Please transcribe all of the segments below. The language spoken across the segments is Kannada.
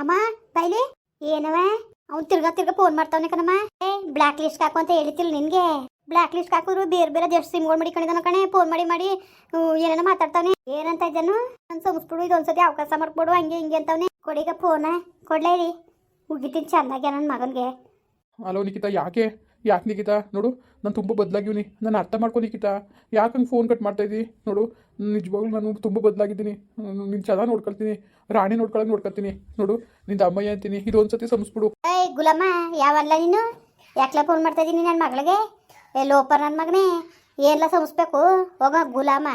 ಅಮ್ಮ, ಬೈಲಿ? ಏನವ? ಅವ್ನು ತಿರ್ಗಾ ತಿರ್ಗಾ ಫೋನ್ ಮಾಡ್ತಾವನೆ ಕಣಮ್ಮ. ಏ ಬ್ಲಾಕ್ ಲಿಸ್ಟ್ ಹಾಕು ಅಂತ ಹೇಳಿತಿಲ್ಲ ನಿನ್ಗೆ. ಬ್ಲಾಕ್ ಲಿಸ್ಟ್ ಹಾಕಿದ್ರು ಬೇರೆ ಬೇರೆ ದೇಶ ಸಿಮ್ಗಳು ಮಡಿಕೊಂಡಿದ್ದಾನ ಕಣೆ. ಫೋನ್ ಮಾಡಿ ಮಾಡಿ ಏನೇನೋ ಮಾತಾಡ್ತಾವನೆ. ಏನಂತ ಇದ್ದಾನು? ನಾನು ಸಂಸ್ಬಿಡು ಇದೊಂದ್ಸತಿ ಅವಕಾಶ ಮಾಡ್ಕೊಡು, ಹಂಗೆ ಹಿಂಗೆ ಅಂತವನೆ. ಕೊಡೀಗ ಫೋನ ಕೊಡ್ಲೇ ರೀ ಉಗಿತೀನಿ ಚಂದಾಗ್ಯ ನನ್ನ ಮಗನಿಗೆ? ಹಲೋ ನಿಖಿತಾ ಯಾಕೆ? ಯಾಕೆ ನಿಖಿತಾ ನೋಡು, ನಾನು ತುಂಬ ಬದಲಾಗಿವ್ನಿ ನಾನು ಅರ್ಥ ಮಾಡ್ಕೊ ನಿಖಿತಾ ಯಾಕೆ ಹಂಗೆ ಫೋನ್ ಕಟ್ ಮಾಡ್ತಾ ಇದ್ದಿ ನೋಡು, ನಿಜವಾಗ್ಲೂ ನಾನು ತುಂಬ ಬದಲಾಗಿದ್ದೀನಿ ನಿನ್ನ ಚೆನ್ನಾಗಿ ನೋಡ್ಕೊಳ್ತೀನಿ. ರಾಣಿ ನೋಡ್ಕೊಳಂಗೆ ನೋಡ್ಕೊಳ್ತೀನಿ ನೋಡು, ನಿಂದ ಅಮ್ಮಯ್ಯ ಅಂತೀನಿ? ಇದು ಒಂದ್ಸತಿ ಸಂಸ್ಬಿಡು ಏಯ್, ಗುಲಮ್ಮ, ಯಾವಲ್ಲ ನೀನು? ಯಾಕ್ಲ ಫೋನ್ ಮಾಡ್ತಾ ಇದ್ದೀನಿ ನನ್ನ ಮಗಳಿಗೆ? ಏ, ಲೋಪರ್ ನನ್ನ ಮಗನೇ ಏನೆಲ್ಲ ಸಂಸ್ಬೇಕು ಹೋಗ ಗುಲಾಮ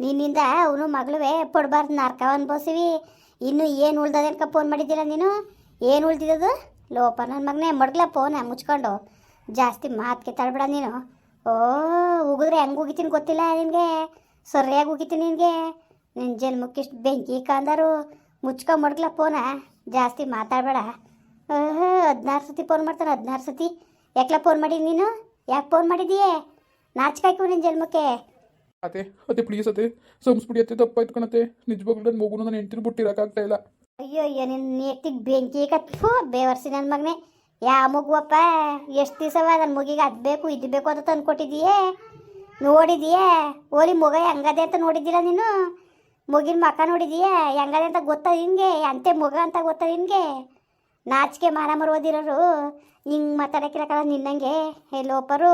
ನಿನ್ನಿಂದ ಅವನು ಮಗಳುವೆ ಪಡ್ಬಾರ್ದು ನರ್ಕ ಅನ್ಭವಿಸಿವಿ. ಇನ್ನು ಏನು ಉಳ್ದದೇನ್ಕ ಫೋನ್ ಮಾಡಿದ್ದಿಲ್ಲ ನೀನು? ಏನು ಉಳ್ದಿದ್ದದು? ಲೋಪರ್ ನನ್ನ ಮಗನೇ ಮಡ್ಗ್ಲ ಫೋನ ಮುಚ್ಕೊಂಡು. ಜಾಸ್ತಿ ಮಾತು ಕೆತ್ತಾಡ್ಬೇಡ ನೀನು. ಓ ಉಗಿದ್ರೆ ಹೆಂಗೆ ಉಗಿತೀನಿ ಗೊತ್ತಿಲ್ಲ ನಿನಗೆ? ಸರಿಯಾಗಿ ಉಗಿತೀನಿ ನಿನಗೆ. ನಿನ್ನ ಜನ್ಮಕ್ಕಿಷ್ಟು ಬೆಂಕಿ ಕಾಂದರು ಮುಚ್ಕೊ ಮಡ್ಗ್ಲ ಫೋನ ಜಾಸ್ತಿ ಮಾತಾಡಬೇಡ. ಹದಿನಾರು ಸತಿ ಫೋನ್ ಮಾಡ್ತಾನೆ ಹದಿನಾರು ಸತಿ. ಯಾಕಲ ಫೋನ್ ಮಾಡಿ ನೀನು? ಯಾಕೆ ಫೋನ್ ಮಾಡಿದೀಯೇ? ನಾಚಿಕಾಯ್ಕು ನಿನ್ನ ಜನ್ಮಕ್ಕೆ ಅದೇ ಅದೇ ಪ್ಲೀಸ್ ಅದೇ ಸಂಸ್ಬಿಡಿ ಅತ್ತೆ ತಪ್ಪಾಯ್ತು ಕಣತ್ತೆ. ನಿಜವಾಗ್ಲೂ ನನ್ನ ಮಗುನ ನಾನು ಹೆಂಡ್ತಿನ ಬಿಟ್ಟಿರೋಕ್ಕಾಗ್ತಾ ಇಲ್ಲ. ಅಯ್ಯೋ ಅಯ್ಯೋ ನಿನ್ನ ಎತ್ತಿಗೆ ಬೆಂಕಿ ಕತ್ಫು ಬೇವರ್ಸಿ ನನ್ನ ಮಗನೇ. ಯಾವ ಮಗುವಪ್ಪ, ಎಷ್ಟು ದಿವಸವ ನನ್ನ ಮಗಿಗೆ ಅದು ಬೇಕು ಇದು ಬೇಕು ಅಂತ ತಂದು ಕೊಟ್ಟಿದೀಯೇ ನೋಡಿದೀಯೇ? ಓಲಿ ಮಗ ಹೆಂಗದೆ ಅಂತ ನೋಡಿದ್ದೀರ ನೀನು? ಮಗಿನ ಮಕ್ಕ ನೋಡಿದೀಯೇ? ಹೆಂಗದೆ ಅಂತ ಗೊತ್ತದ ಹಿಂಗೆ ಅಂತೆ ಮಗ ಅಂತ ಗೊತ್ತದ ಹಿಂಗೆ ನಾಚಿಕೆ ಮಾನ ಮರುವುದಿರೋರು, ಹಿಂಗೆ ಮಾತಾಡೋಕ್ಕಿರಕ್ಕಲ್ಲ ನಿನ್ನಂಗೆ? ಹೇ ಲೋಪರು,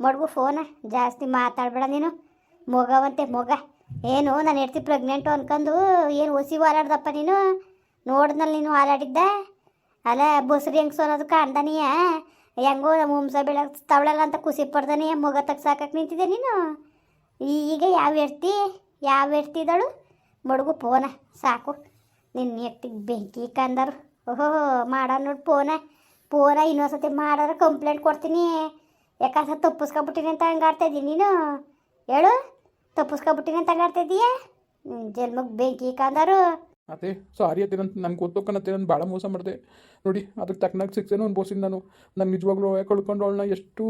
ಮಡ್ಗು ಫೋನ, ಜಾಸ್ತಿ ಮಾತಾಡಬೇಡ ನೀನು. ಮೊಗವಂತೆ ಮೊಗ. ಏನು, ನಾನು ಹೆಡ್ತಿ ಪ್ರೆಗ್ನೆಂಟು ಅನ್ಕೊಂಡು ಏನು ಹೊಸಿ ಹಾರಾಡ್ದಪ್ಪ ನೀನು? ನೋಡ್ದಲ್ಲಿ ನೀನು ಹಾರಾಡಿದ್ದ ಅಲ್ಲ ಬಸ್ರಿ ಹೆಂಗೆ ಸೋನೋದು ಕಾಣ್ದಾನಿಯ ಹೆಂಗೋ ಹುಮ್ಸ ಬೆಳಗ್ ತವಳಲ್ಲ ಅಂತ ಖುಷಿ ಪಡ್ದಾನೆ ಮೊಗ ತಗ್ಸಾಕಕ್ಕೆ ನಿಂತಿದ್ದೆ ನೀನು? ಈಗ ಯಾವ ಹೆಡ್ತಿ ಯಾವ ಹೆಡ್ತಿದಳು ಮಡುಗು ಪೋನ, ಸಾಕು. ನಿನ್ನ ಎಟ್ಟಿಗೆ ಬೆಂಕಿ ಕಂದರು. ಓಹೋ, ಮಾಡ ನೋಡಿ ಪೋನ. ಪೋನ ಇನ್ನೊಂದ್ಸತಿ ಮಾಡಾರ ಕಂಪ್ಲೇಂಟ್ ಕೊಡ್ತೀನಿ. ಯಾಕಂದ್ರೆ ತಪ್ಪಿಸ್ಕೊಬಿಟ್ಟಿನಿ ಅಂತ ಹಂಗಾಡ್ತಾಯಿದ್ದೀನಿ ನೀನು. ಹೇಳು, ತಪ್ಪಿಸ್ಕೊಬಿಟ್ಟಿನಿ ಅಂತ ಹಂಗಾಡ್ತಾಯಿದ್ದೀಯ ಜನ್ಮಕ್ಕೆ ಬೆಂಕಿ ಕಂದರು. ಅತ್ತೆ ಸಾರಿ ಅಂತ ನನಗೆ ಗೊತ್ತೋಕನತ್ತೆ ನಾನು ಭಾಳ ಮೋಸ ಮಾಡಿದೆ. ನೋಡಿ ಅದಕ್ಕೆ ತಕ್ಕನಾಗಿ ಸಿಕ್ಸೇನೋ ಅನ್ಬೋಸಿದ್ದು ನಾನು. ನಾನು ನಿಜವಾಗ್ಲೂ ಕಳ್ಕೊಂಡು ಅವಳನ್ನ ಎಷ್ಟು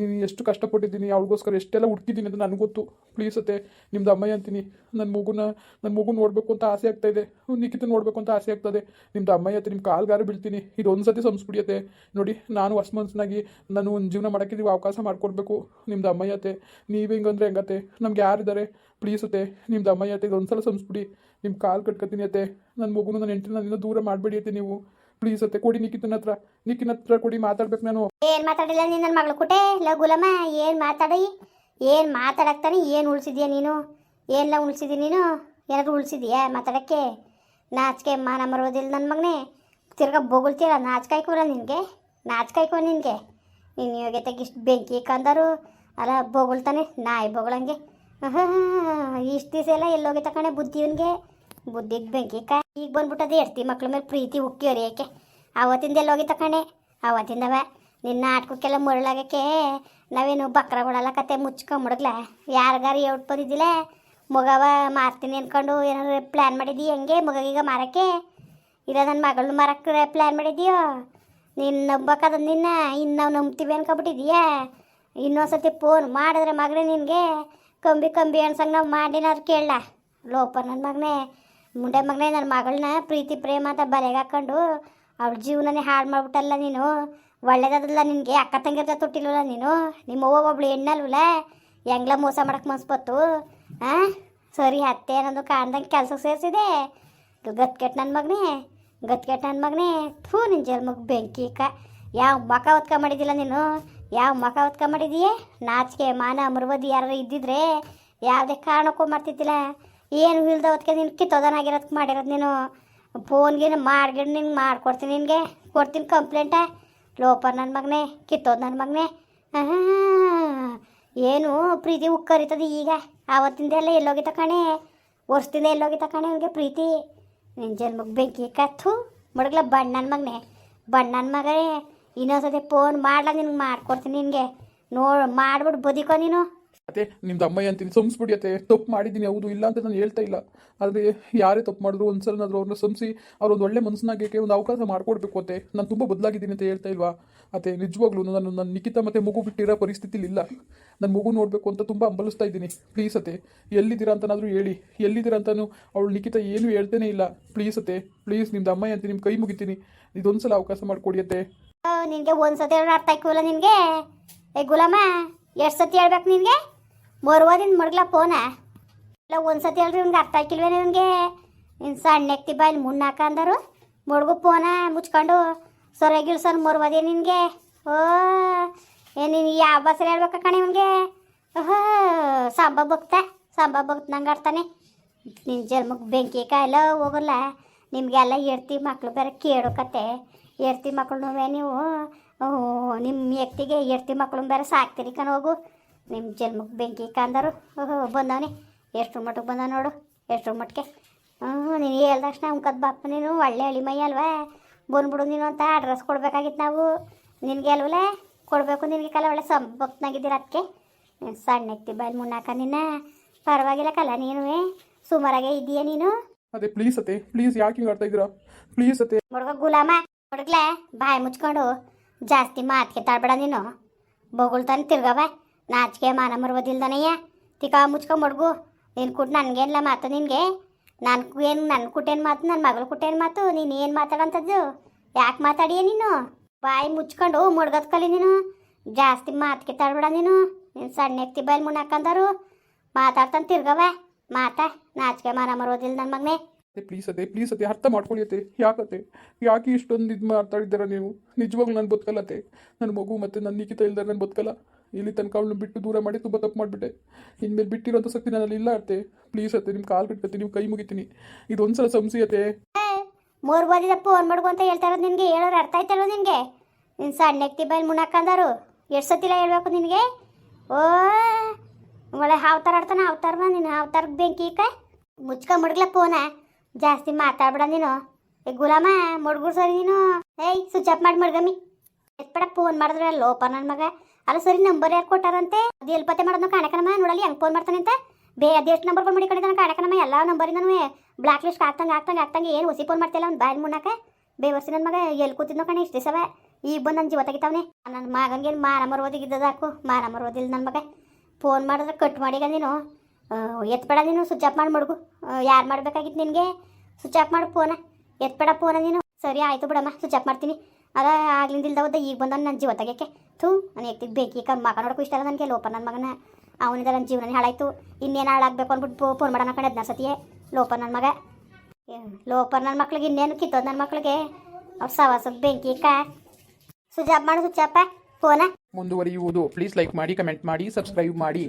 ನೀನು ಎಷ್ಟು ಕಷ್ಟಪಟ್ಟಿದ್ದೀನಿ ಅವಳಿಗೋಸ್ಕರ ಎಷ್ಟೆಲ್ಲ ಹುಡ್ಕಿದ್ದೀನಿ ಅಂತ ನನಗೆ ಗೊತ್ತು. ಪ್ಲೀಸ್ ಅತ್ತೆ, ನಿಮ್ದು ಅಮ್ಮಯ್ಯ ಅಂತೀನಿ. ನನ್ನ ಮಗುನ ನನ್ನ ಮಗು ನೋಡಬೇಕು ಅಂತ ಆಸೆ ಆಗ್ತಾಯಿದೆ ನಿಖಿತ ನೋಡಬೇಕು ಅಂತ ಆಸೆ ಆಗ್ತದೆ ನಿಮ್ದು ಅಮ್ಮಯ್ಯ ಅತ್ತೆ ನಿಮ್ಮ ಕಾಲ್ಗಾರ ಬೀಳ್ತೀನಿ. ಇದು ಒಂದು ಸತಿ ಸಂಸ್ಬಿಡಿಯತ್ತೆ ನೋಡಿ, ನಾನು ಹೊಸ ಮನಸ್ಸಿನಾಗಿ ನಾನು ಒಂದು ಜೀವನ ಮಾಡೋಕ್ಕೆ ನೀವು ಅವಕಾಶ ಮಾಡಿಕೊಡ್ಬೇಕು. ನಿಮ್ದು ಅತ್ತೆ, ನೀವು ಹಿಂಗಂದ್ರೆ ಹೆಂಗತ್ತೆ? ನಮ್ಗೆ ಯಾರಿದ್ದಾರೆ? ಪ್ಲೀಸ್ ಅತ್ತೆ, ನಿಮ್ದು ಅಮ್ಮ ಅತ್ತೆ ಒಂದ್ಸಲ ಸಲ ಸಂಸ್ಬಿಡಿ ನಿಮ್ಮ ಕಾಲು ಕಟ್ಕೊತೀನಿ ಅತ್ತೆ. ನನ್ನ ಮಗುನು ನನ್ನ ಹೆಂಡತಿ ನನ್ನಿಂದ ದೂರ ಮಾಡಬೇಡಿ ಅತ್ತೆ ನೀವು. ಪ್ಲೀಸ್ ಅತ್ತೆ, ಕೊಡಿ ನಿಖಿತನ ಹತ್ರ. ನಿಕ್ಕಿನ ಹತ್ರ ಕೊಡಿ ಮಾತಾಡ್ಬೇಕು ನಾನು. ಏನ್ ಮಾತಾಡಿಲ್ಲ ನೀನು ನನ್ನ ಮಗಳು ಕುಟೆ? ಲಗುಲಮ್ಮ ಏನ್ ಮಾತಾಡಿ? ಏನ್ ಮಾತಾಡಕ್ತಾನೆ? ಏನ್ ಉಳಿಸಿದ್ಯಾ ನೀನು? ಏನೆಲ್ಲ ಉಳ್ಸಿದಿ ನೀನು? ಏನಾದ್ರು ಉಳಿಸಿದ್ಯಾ ಮಾತಾಡಕ್ಕೆ? ನಾಚಿಕೆ ನಮ್ಮ ಮರೋದಿಲ್ಲ ನನ್ನ ಮಗನೇ. ತಿರ್ಗಾ ಬೊಗಳ್ತೀರ ನಾಚ್ಕಾಯ್ಕೋರ ನಿನಗೆ? ನಾಚ್ಕಾಯ್ಕೋ ನಿನಗೆ? ನೀನು ಯೋಗ್ಯತೆಗೆ ಇಷ್ಟು ಬೆಂಕಿ ಕಂದರು. ಅಲ್ಲ, ಬೊಗಳ್ತಾನೆ, ನಾಯಿ ಬೊಗಳಂಗೆ. ಇಷ್ಟು ದಿವಸ ಎಲ್ಲ ಎಲ್ಲೋಗಿ ತಕೊಂಡೆ ಬುದ್ಧಿ ಇವನಿಗೆ. ಬುದ್ಧಿಗೆ ಬೆಂಕಿ ಕ ಈಗ ಬಂದ್ಬಿಟ್ಟದೆ ಎಡ್ತಿ ಮಕ್ಳ ಮೇಲೆ ಪ್ರೀತಿ ಉಕ್ಕಿಯವ್ರಿ ಯಾಕೆ ಅವತ್ತಿಂದ ಎಲ್ಲೋಗಿ ತಕೊಂಡೆ. ಅವತ್ತಿಂದವ ನಿನ್ನ ಆಟಕ್ಕೆಲ್ಲ ಮುರಳಾಗಕ್ಕೆ ನಾವೇನು ಬಕ್ರಗಳಲ್ಲ ಕತೆ ಮುಚ್ಕೊಂಬಿಡಗ್ಲ ಯಾರಿಗಾರು ಎಟ್ ಬಂದಿದ್ದಿಲ್ಲ? ಮಗವ ಮಾರ್ತೀನಿ ಅಂದ್ಕೊಂಡು ಏನಾದ್ರು ಪ್ಲ್ಯಾನ್ ಮಾಡಿದ್ದಿ ಹೆಂಗೆ ಮಗಗೀಗ ಮಾರಕ್ಕೆ? ಇಲ್ಲ ನನ್ನ ಮಗಳನ್ನ ಮಾರಕ್ಕೆ ಪ್ಲ್ಯಾನ್ ಮಾಡಿದ್ಯೋ? ನೀನು ನಂಬಕ್ಕದ ನಿನ್ನ ಇನ್ನು ನಾವು ನಂಬ್ತೀವಿ ಅನ್ಕೊಬಿಟ್ಟಿದ್ಯಾ ಇನ್ನೊಂದ್ಸತಿ ಫೋನ್ ಮಾಡಿದ್ರೆ ಮಗಳೇ ನಿನಗೆ. ಕಂಬಿ ಕಂಬಿ ಅನ್ಸಂಗೆ ನಾವು ಅದು ಕೇಳಲ್ಲ ಲೋಪ ನನ್ನ ಮಗನೇ, ಮುಂಡೆ ಮಗನೇ ನನ್ನ ಮಗಳನ್ನ ಪ್ರೀತಿ ಪ್ರೇಮ ಅಂತ ಬಲೆಗೆ ಹಾಕೊಂಡು ಜೀವನನೇ ಹಾಳು ಮಾಡ್ಬಿಟ್ಟಲ್ಲ ನೀನು. ಒಳ್ಳೇದಲ್ಲ ನಿನಗೆ ಅಕ್ಕ ತಂಗಿರ್ತ ತೊಟ್ಟಿಲ್ವಲ್ಲ ನೀನು. ನಿಮ್ಮ ಅವ್ವ ಒಬ್ಳು ಹೆಣ್ಣಲ್ವಲ್ಲ? ಹೆಂಗ್ಲ ಮೋಸ ಮಾಡಕ್ಕೆ ಮನ್ಸ್ಬತ್ತು ಹಾಂ ಸರಿ ಅತ್ತೆ ಅನ್ನೋದು ಕಾಣ್ದಂಗೆ ಕೆಲಸ ಸೇರಿಸಿದೆ. ಗತ್ಕೆಟ್ ನನ್ನ ಮಗನೇ ಗತ್ಕೆಟ್ ನನ್ನ ಮಗನೇ. ಥೂ ನಿನ್ನ ಜನ್ಮಕ್ಕೆ ಬೆಂಕಿ ಕ ಯಾವ ಮಕ ಒತ್ಕ ಮಾಡಿದ್ದಿಲ್ಲ ನೀನು? ಯಾವ ಮಕ ಹೊತ್ಕ ಮಾಡಿದೀಯೇ? ನಾಚಿಕೆ, ಮಾನ, ಮರುವದಿ ಯಾರು ಇದ್ದಿದ್ರೆ ಯಾವುದೇ ಕಾರಣಕ್ಕೂ ಮಾಡ್ತಿದ್ದಿಲ್ಲ. ಏನು ಇಲ್ದ ಹೊತ್ಕೆ ನಿನ್ ಕಿತ್ತೋದನಾಗಿರೋದಕ್ಕೆ ಮಾಡಿರೋದು ನೀನು? ಫೋನ್ಗೆ ಮಾಡ್ಗಿಡ್ ನಿನ್ಗೆ ಮಾಡ್ಕೊಡ್ತೀನಿ ನಿನಗೆ. ಕೊಡ್ತೀನಿ ಕಂಪ್ಲೇಂಟ. ಲೋಪ ನನ್ನ ಮಗನೇ, ಕಿತ್ತೋದು ನನ್ನ ಮಗನೇ. ಏನು ಪ್ರೀತಿ ಉಕ್ಕರಿತದೆ ಈಗ? ಆವತ್ತಿಂದ ಎಲ್ಲ ಎಲ್ಲೋಗಿತ ಕಣೆ. ವರ್ಷದಿಂದ ಎಲ್ಲೋಗಿತ ಕಣೆ ಅವನಿಗೆ ಪ್ರೀತಿ. ನಿನ್ನ ಜನ್ಮಕ್ಕೆ ಬೆಂಕಿ ಕತ್ತು, ಮಡಗ್ಲ ನನ್ನ ಮಗನೇ. ಬಣ್ಣನ ಮಗನೇ. ಇನ್ನೊಂದ್ಸತಿ ಫೋನ್ ಮಾಡ್ಲಾ ನಿನ್ಗೆ ಮಾಡ್ಕೊಡ್ತೀನಿ ನಿನಗೆ. ನೋಡು ಮಾಡ್ಬಿಟ್ಟು ಬದಿಕೋ ನೀನು. ಅತ್ತೆ ನಿಮ್ದು ಅಮ್ಮಯ್ಯ ಅಂತೀನಿ ಸಂಸ್ಬಿಡಿ ಅತ್ತೆ. ತಪ್ಪು ಮಾಡಿದ್ದೀನಿ, ಹೌದು, ಇಲ್ಲ ಅಂತ ನಾನು ಹೇಳ್ತಾ ಇಲ್ಲ. ಆದರೆ ಯಾರೇ ತಪ್ಪು ಮಾಡಿದ್ರು ಒಂದ್ಸಲನಾದ್ರೂ ಅವ್ರನ್ನ ಸಂಸಿ, ಅವ್ರೊಂದು ಒಳ್ಳೆ ಮನಸ್ಸನ್ನಾಗಕ್ಕೆ ಒಂದು ಅವಕಾಶ ಮಾಡ್ಕೊಡ್ಬೇಕು ಅತ್ತೆ. ನಾನು ತುಂಬ ಬದಲಾಗಿದ್ದೀನಿ ಅಂತ ಹೇಳ್ತಾ ಇಲ್ವಾ? ಅತ್ತೆ, ನಿಜವಾಗ್ಲೂ ನಾನು ನನ್ನ ನಿಖಿತ ಮತ್ತು ಮಗು ಬಿಟ್ಟಿರೋ ಪರಿಸ್ಥಿತಿಲಿ ಇಲ್ಲ ನನ್ನ ಮಗು ನೋಡಬೇಕು ಅಂತ ತುಂಬ ಹಂಬಲಿಸ್ತಾ ಇದ್ದೀನಿ. ಪ್ಲೀಸ್ ಅತ್ತೆ, ಎಲ್ಲಿದ್ದೀರಾ ಅಂತನಾದರೂ ಹೇಳಿ. ಎಲ್ಲಿದ್ದೀರಾ ಅಂತಾನು ಅವಳು ನಿಖಿತ ಏನು ಹೇಳ್ತೇನೆ ಇಲ್ಲ. ಪ್ಲೀಸ್ ಅತ್ತೆ, ಪ್ಲೀಸ್ ನಿಮ್ದು ಅಮ್ಮಯ್ಯ ಅಂತ ನಿಮ್ಮ ಕೈ ಮುಗಿತೀನಿ. ಇದೊಂದ್ಸಲ ಅವಕಾಶ ಮಾಡಿಕೊಡಿ ಅತ್ತೆ. ನಿನಗೆ ಒಂದು ಅರ್ಥ ಆಯ್ಕೋಲ್ಲ ನಿನಗೆ? ಏ ಗುಲಾಮ, ಎಷ್ಟು ಸತಿ ಹೇಳ್ಬೇಕು ನಿನಗೆ? ಮರುವಾದಿಂದ ಮಡ್ಗ್ಲ ಫೋನ ಇಲ್ಲ, ಒಂದ್ಸತಿ ಅಲ್ರಿ ಇವ್ನಿಗೆ ಅರ್ಥ ಆಯ್ಕಿಲ್ವೇನೆ ಇವ್ನಿಗೆ? ಇನ್ನು ಸಣ್ಣ ಎಕ್ತಿ ಬಾಯಿ ಮುಣ್ಣಾಕ ಅಂದರು. ಮಡ್ಗು ಫೋನ ಮುಚ್ಕೊಂಡು ಸೊರಗಿಳ್ಸನ್ ಮರುವಾದೆ ನಿನ್ಗೆ. ಓ, ಏ ನೀನು ಯಾವ ಬಸ್ಸಲ್ಲಿ ಹೇಳ್ಬೇಕ ಕಣೆ ಇವನ್ಗೆ. ಓಹೋ, ಸಾಂಬ ಬಗ್ತ ಸಾಂಬ ಬಗ್ತ ನಂಗೆ ಆಡ್ತಾನೆ ನಿನ್ನ ಜನ್ಮಕ್ಕೆ ಬೆಂಕಿ ಕಾಯಿಲ್ಲ ಹೋಗಲ್ಲ. ನಿಮಗೆಲ್ಲ ಎರ್ತಿ ಮಕ್ಳು ಬೇರೆ ಕೇಳೋಕತ್ತೆ ಎರ್ತಿ ಮಕ್ಕಳು ನೀವು ನಿಮ್ಮ ವ್ಯಕ್ತಿಗೆ ಎರ್ತಿ ಮಕ್ಕಳು ಬೇರೆ ಸಾಕ್ತೀರಿ ಕಣ ಹೋಗು. ನಿಮ್ಮ ಜನ್ಮಕ್ಕೆ ಬೆಂಕಿ ಕಾಂದರು. ಓಹೋ ಬಂದವನೇ. ಎಷ್ಟು ಮಟ್ಟಕ್ಕೆ ಬಂದ ನೋಡು. ಎಷ್ಟು ಮಟ್ಟಿಗೆ ಹ್ಞೂ ನೀನು ಹೇಳ್ದ ತಕ್ಷಣ ಅಂಕದ ಬಾಪ ನೀನು ಒಳ್ಳೆ ಅಳಿಮೈ ಅಲ್ವಾ? ಬಂದ್ಬಿಡು ನೀನು ಅಂತ ಅಡ್ರೆಸ್ ಕೊಡ್ಬೇಕಾಗಿತ್ತು ನಾವು. ನಿನಗೆ ಅಲ್ವಲ್ಲ? ಕೊಡಬೇಕು ನಿನಗೆ ಕಲ. ಒಳ್ಳೆ ಸಂಭಕ್ತನಾಗಿದ್ದೀರ ಅದಕ್ಕೆ ನೀನು ಸಣ್ಣ ಎತ್ತಿ ಬಾಯಿ ಮುನ್ನಾಕ ನಿನ್ನ. ಪರವಾಗಿಲ್ಲ ಕಲ ನೀನು ಸುಮಾರಾಗೆ ಇದೆಯಾ ನೀನು? ಅದೇ ಪ್ಲೀಸ್ ಅತ್ತೆ. ಪ್ಲೀಸ್ ಯಾಕೆ ಹಿಂಗೆ ಆಡ್ತಾ ಇದ್ದೀರಾ? ಪ್ಲೀಸ್ ಅತ್ತೆ. ಹುಡುಗ ಗುಲಾಮ ಹುಡುಗ್ಲೆ ಬಾಯಿ ಮುಚ್ಕೊಂಡು ಜಾಸ್ತಿ ಮಾತಿಗೆ ತಾಳ್ಬೇಡ ನೀನು. ಬೊಗಳ್ತಾನೆ ತಿರ್ಗವ ನಾಚಿಕೆ ಮಾನ ತಿಕಾ ತಿಕ ಮುಚ್ಕೊಂಡು ಮಡ್ಗು. ನೀನು ಕುಟ್ ನನಗೇನಿಲ್ಲ ಮಾತು ನಿನಗೆ? ನಾನು ಏನು ನನ್ನ ಕುಟ್ಟೇನು ಮಾತು ನನ್ನ ಮಗಳು ಕುಟ್ಟೇನು ಮಾತು, ನೀನು ಏನು ಮಾತಾಡೋಂಥದ್ದು ಯಾಕೆ ಮಾತಾಡಿಯ ನೀನು? ಬಾಯಿ ಮುಚ್ಕೊಂಡು ಮುಡ್ಗದ್ಕಲಿ ನೀನು. ಜಾಸ್ತಿ ಮಾತಿಗೆ ತಡಬಿಡ ನೀನು. ನೀನು ಸಣ್ಣ ಎತ್ತಿ ಬಾಯಿ ಮುನ್ನಾಕಂದರು. ಮಾತಾಡ್ತಾನೆ ತಿರ್ಗವ ಮಾತಾ. ನಾಚಿಕೆ ಮಾನ ಮರೋದಿಲ್ಲ ನನ್ನ ಮಗನೇ. ಪ್ಲೀಸ್ ಅದೇ ಪ್ಲೀಸ್ ಅದೇ ಅರ್ಥ ಮಾಡ್ಕೊಳ್ಳಿ ಅತ್ತೆ ಯಾಕತ್ತೆ? ಯಾಕೆ ಇಷ್ಟೊಂದು ಇದು ಮಾತಾಡಿದ್ದೀರಾ ನೀವು? ನಿಜವಾಗ್ಲೂ ನಾನು ಬದುಕಲ್ಲತ್ತೆ ನನ್ನ ಮಗು ಮತ್ತು ನನ್ನ ನಿಖಿತ ಇಲ್ದಾರೆ ನಾನು ಬದುಕಲ್ಲ ಇಲ್ಲಿ ತನಕ ಅವಳನ್ನ ಬಿಟ್ಟು ದೂರ ಮಾಡಿ ತುಂಬ ತಪ್ಪು ಮಾಡಿಬಿಟ್ಟೆ. ಇನ್ಮೇಲೆ ಬಿಟ್ಟಿರೋಂಥ ಶಕ್ತಿ ನನ್ನಲ್ಲಿ ಇಲ್ಲ ಅತ್ತೆ. ಪ್ಲೀಸ್ ಅತ್ತೆ ನಿಮ್ಮ ಕಾಲು ಬಿಟ್ಕೊತೀನಿ ನೀವು ಕೈ ಮುಗಿತೀನಿ. ಇದೊಂದ್ಸಲ ಸಂಸಿ ಅತ್ತೆ. ಮೂರು ಬದಿದ ಫೋನ್ ಮಾಡ್ಕೊ ಅಂತ ಹೇಳ್ತಾ ಇರೋದು ನಿನಗೆ, ಹೇಳೋರು ಅರ್ಥ ಆಯ್ತಲ್ವ ನಿನಗೆ? ನಿನ್ನ ಸಣ್ಣ ಎಕ್ತಿ ಬೈಲ್ ಮುಣಾಕಂದಾರು ಎಷ್ಟು ಸತಿಲ್ಲ ಹೇಳ್ಬೇಕು ನಿನಗೆ? ಓ, ಒಳ್ಳೆ ಹಾವ್ತಾರ ಆಡ್ತಾನೆ, ಹಾವ್ತಾರ ನೀನು ಹಾವ್ತಾರ ಬೆಂಕಿ ಇಕ್ಕ ಮುಚ್ಕ ಮುಡ್ಗ್ಲ ಫೋನ ಜಾಸ್ತಿ ಮಾತಾಡ್ಬೇಡ ನೀನು. ಏ, ಗುಲಾಮ ಮುಡ್ಗುರ್ ಸರಿ ನೀನು. ಏಯ್ ಸ್ವಿಚ್ ಆಫ್ ಮಾಡಿ ಮಡ್ಗಮ್ಮಿ. ಎತ್ಬೇಡ ಫೋನ್ ಮಾಡಿದ್ರೆ ಲೋಪ ನನ್ನ ಮಗ. ಅಲ್ಲ ಸರಿ, ನಂಬರ್ ಯಾರು ಕೊಟ್ಟಾರಂತೆ? ಅದು ಎಲ್ಲಿ ಪತ್ತೆ ಮಾಡೋದು ಕಾಣಕನಮ್ಮ ನೋಡಲಿ ಹೆಂಗೆ ಫೋನ್ ಮಾಡ್ತಾನೆ ಅಂತ? ಬೇ ಅದೆಷ್ಟು ಮಾಡಿ ಮಡಿಕೊಂಡಿದ್ದಾನೆ ಕಾಣಕನಮ್ಮ, ಎಲ್ಲ ನಂಬರಿಂದನೂ ಬ್ಲಾಕ್ ಲಿಸ್ಟ್ ಆಗ್ತಂಗೆ ಆಗ್ತಂಗೆ ಆಗ್ತಂಗೆ ಏನು ಹೊಸಿ ಫೋನ್ ಮಾಡ್ತಿಲ್ಲ ಅವ್ನು ಬಾಯಲ್ಲಿ ಬೇ, ವರ್ಷ ನನ್ನ ಮಗ ಎಲ್ಲಿ ಕೂತಿದ್ನೋ ಕಣ, ಇಷ್ಟು ದಿವಸವೇ. ಈಗ ಬಂದು ನನ್ನ ಜೀವ ತೆಗಿತಾವನೆ. ನನ್ನ ಮಗನಿಗೆ ಮಾನ ಮರೋದಿಗಿದ್ದದ ಹಾಕು, ಮಾರಮ್ಮ ಮರೋದಿಲ್ಲ ನನ್ನ ಮಗ. ಫೋನ್ ಮಾಡಿದ್ರೆ ಕಟ್ ಮಾಡಿಗ ನೀನು. ಎತ್ಬೇಡ ನೀನು ಸ್ವಿಚ್ ಆಫ್ ಮಾಡಿ ಮಡ್ಗು. ಯಾರು ಮಾಡಬೇಕಾಗಿತ್ತು ನಿನಗೆ? ಸ್ವಿಚ್ ಆಫ್ ಮಾಡು ಫೋನ ಎತ್ಬೇಡ ಫೋನ ನೀನು. ಸರಿ, ಆಯಿತು ಬಿಡಮ್ಮ ಸ್ವಿಚ್ ಆಫ್ ಮಾಡ್ತೀನಿ. ಅದ ಆಗ್ಲಿಂದ ಹೋದ ಈಗ ಬಂದ ನನ್ನ ಜೀವ ತೆಗಿಯಕ್ಕೆ. ಥೂ ನಾನು ಎತ್ತಿದ್ದು ಬೇಕಿ. ಕಣ್ ಮಗ ಇಷ್ಟ ಅಲ್ಲ ನನಗೆ. ಲೋಪ ನನ್ನ ಮಗನ. ಅವನಿಂದ ನನ್ನ ಜೀವನ ಹಾಳಾಯ್ತು. ಇನ್ನೇನು ಹಾಳಾಗಬೇಕು ಅಂದ್ಬಿಟ್ಟು ಫೋನ್ ಮಾಡೋಣ ಕಣೆ ಹದಿನಾರು ಸತಿಯೇ. ಲೋಪ ನನ್ನ ಮಗ. ಏ, ಲೋಪರ್ ನನ್ನ ಮಕ್ಳಿಗೆ ಇನ್ನೇನು ಕಿತ್ತೋದು ನನ್ನ ಮಕ್ಳಿಗೆ? ಅವ್ರು ಸವಾಸದ ಬೆಂಕಿ ಕಾ. ಸುಜಾಬ್ ಮಾಡು ಸುಜಾಪ. ಫೋನ. ಮುಂದುವರಿಯುವುದು. ಪ್ಲೀಸ್ ಲೈಕ್ ಮಾಡಿ ಕಮೆಂಟ್ ಮಾಡಿ ಸಬ್ಸ್ಕ್ರೈಬ್ ಮಾಡಿ.